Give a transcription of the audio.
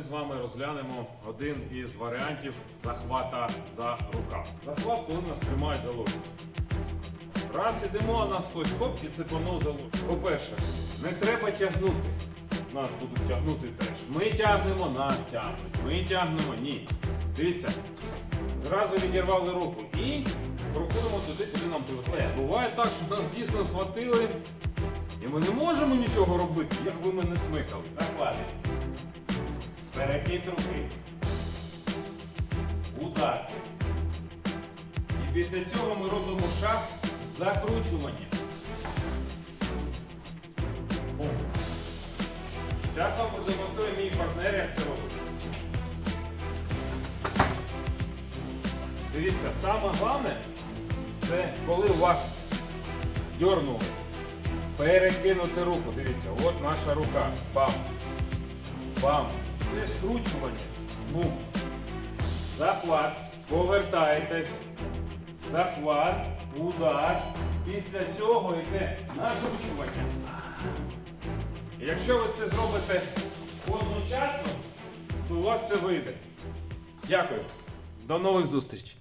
ми з вами розглянемо один із варіантів захвата за рукав. Захват, коли нас тримають за локоть. Раз ідемо, а нас хтось хоп і цепанув за локоть. По-перше, не треба тягнути. Нас будуть тягнути теж. Ми тягнемо, нас тягнуть. Ми тягнемо, ні. Дивіться, зразу відірвали руку і крокуємо туди, куди нам привикли. Буває так, що нас дійсно схватили, і ми не можемо нічого робити, як би ми не смикали. Захвати. Перекид руки. Удар. І після цього ми робимо шаг закручування. Бум. Вам продемонструє мій партнер, як це робиться. Дивіться, саме головне, це коли у вас дьорнули, перекинути руку. Дивіться, от наша рука. Бам. Бам. Не скручування. Бум. Захват. Повертайтесь. Захват. Удар. Після цього йде накручування. І Якщо ви це зробите одночасно, то у вас все вийде. Дякую. До нових зустрічей.